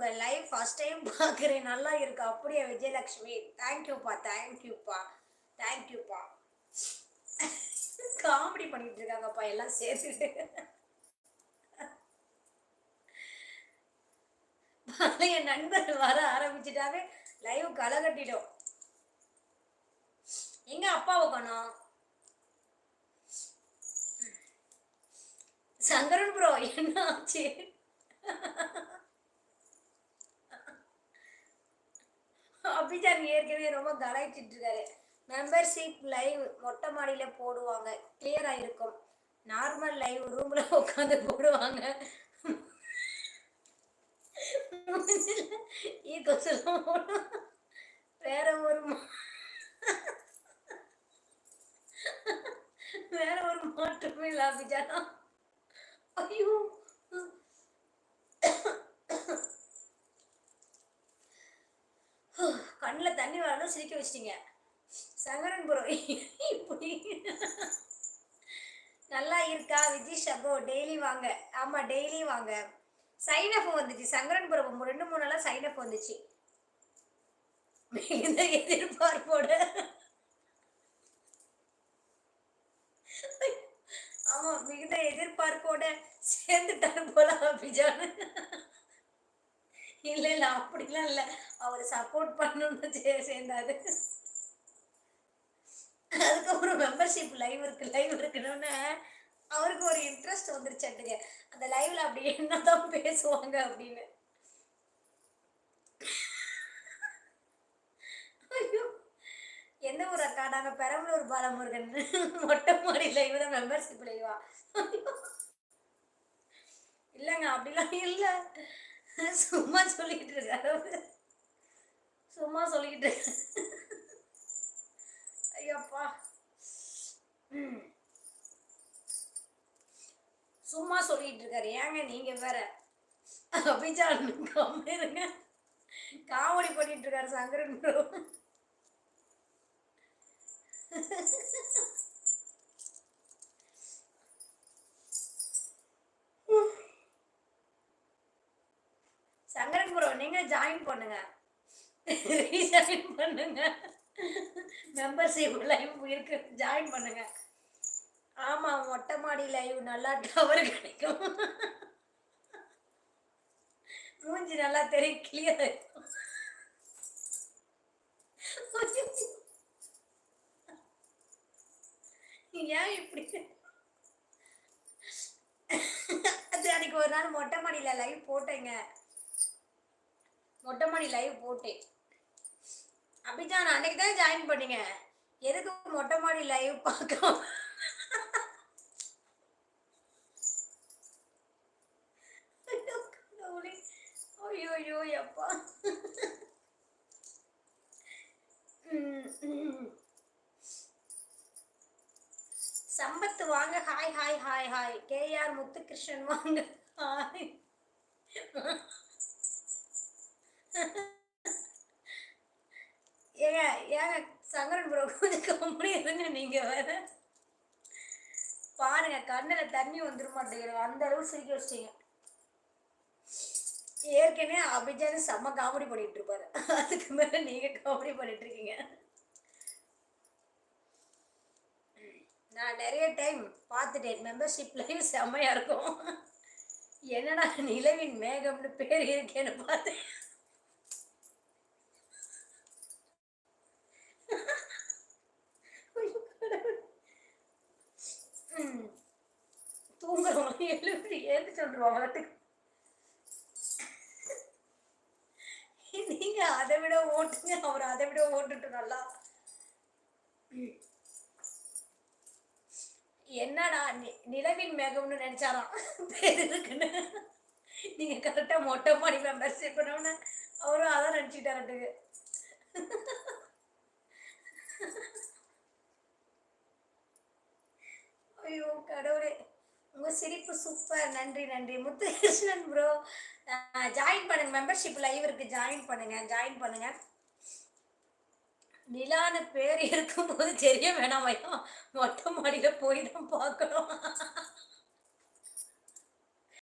உங்கள் live first time பார்க்குறேன். நல்லா இருக்கு. அப்படியே விஜயலக்ஷ்மி தேங்க்யூப்பா தேங்க்யூப்பா தேங்க்யூப்பா காமெடி பண்ணிட்டு இருக்காங்கப்பா எல்லாம் சேர்த்து. பழைய நண்பர் வர ஆரம்பிச்சிட்டாவே லைவ் களை கட்டிடும் எங்க அப்பாவை காணோம். சங்கரன் ப்ரோ என்ன ஆச்சு? மேம் ஏற்கனவே ரொம்ப கலாய்ச்சிட்டு இருக்காரு. மெம்பர்ஷிப் லைவ் மொட்டை மாடியில் போடுவாங்க. கிளியராக இருக்கும் நார்மல் லைவ் ரூமில் உட்காந்து போடுவாங்க. வேற ஒரு வேற ஒரு மாற்றமே லாபிச்சாரா ஐயோ. கண்ணில் தண்ணி வரணும் சிரிக்க வச்சிட்டீங்க. சங்கரன் ப்ரோ இப்படி. நல்லா இருக்கா? விஜய் ஷகோ டெய்லி வாங்க. ஆமாம் டெய்லி வாங்க. சைன் அப் வந்துச்சு. சங்கரன் ப்ரோ ரெண்டு மூணு நாளாக சைன் அப் வந்துச்சு. மிகுந்த எதிர்பார்ப்போட. ஆமா மிகுந்த எதிர்பார்ப்போட சேர்ந்துட்டாரு போல அபிஜான். இல்ல இல்ல அப்படிலாம் இல்ல. அவர் சப்போர்ட் பண்ணணும்னு சேர்ந்தாரு. அதுக்கப்புறம் மெம்பர்ஷிப் லைவ் இருக்கு லைவ் இருக்கணும்னு அவருக்கு ஒரு இன்ட்ரெஸ்ட் வந்துருச்சாட்டுங்க அந்த லைவ்ல அப்படி என்னதான் பேசுவாங்க அப்படின்னு. எந்த ஊர் அக்கா நாங்கள் பெரம்பலூர் பாலமுருகன். மொட்டை மாடி லைவ் தான் மெம்பர்ஷிப் லைவா இல்லைங்க அப்படிலாம் இல்லை. சும்மா சொல்லிக்கிட்டு இருக்காரு சும்மா சொல்லிக்கிட்டு இருக்காரு. ஐயப்பா. சும்மா சொல்லிட்டு இருக்காரு. ஏங்க நீங்க வேற? அபிஜான் இருங்க. காமெடி பண்ணிட்டு இருக்காரு சங்கரன் ப்ரோ நீங்க ஜாயின் பண்ணுங்க. ரீஜாயின் பண்ணுங்க. மெம்பர்ஷிப் லைவ் இருக்கு. ஜாயின் பண்ணுங்க. ஆமா மொட்டை மாடி லைவ் நல்லா டவர் கிடைக்கும். மூஞ்சி நல்லா தெரியும் கிளியர் ஏன் இப்படி? அது அன்னைக்கு ஒரு நாள் மொட்டை மாடியில் லைவ் போட்டேங்க. மொட்டை மாடி லைவ் போட்டேன் அபிஜான் அன்னைக்கு தான் ஜாயின் பண்ணீங்க. எதுக்கு மொட்டை மாடி லைவ் பார்க்க ஐயோ, கடவுளே. ஐயோ சம்பத்து வாங்க. Hi hi hi hi KR Muthukrishnan வாங்க. ஹாய் ஏங்க ஏங்க சங்கரன் ப்ரோ கொஞ்சம் கம்பெனி இருங்க நீங்க வேற. பாருங்க கண்ணுல தண்ணி வந்துட மாட்டேங்குது அந்த அளவு சிரிக்க வச்சிட்டீங்க. ஏற்கனவே அபிஜான் செம்ம காமெடி பண்ணிட்டு இருப்பாரு. அதுக்கு மேல நீங்க காமெடி பண்ணிட்டு இருக்கீங்க. நான் நிறைய டைம் பார்த்துட்டேன். மெம்பர்ஷிப்லையும் செம்மையா இருக்கும். என்னடா நிலவின் மேகம்னு பேர் இருக்கேன்னு பார்த்தேன் ஐயோ, கடவுளே. ம். தூங்குறவங்க எழுப்பி ஏந்து சொல்லுவாங்க நீங்க அதை விட ஓட்டுங்க அவர் அதை விட ஓட்டுட்டு நல்லா. என்னடா நி- நிலவின் மேகம்னு நினைச்சாராம். பேர் இருக்குன்னு. நீங்க கரெக்டா மொட்டை மாடி மெம்பர்ஷிப் பண்ணவன அவரும் அதான் நினைச்சிட்டாருட்டுக்கு ஐயோ கடவுளே. உங்கள் சிரிப்பு சூப்பர் நன்றி நன்றி. முத்துகிருஷ்ணன் ப்ரோ ஜாயின் பண்ணுங்க. மெம்பர்ஷிப் லைவ் இருக்கு. ஜாயின் பண்ணுங்க. ஜாயின் பண்ணுங்க. நிலான பேர் இருக்கும்போது தெரிய வேணாமையா மொட்டை மாடியில் போய் தான் பார்க்கணும்.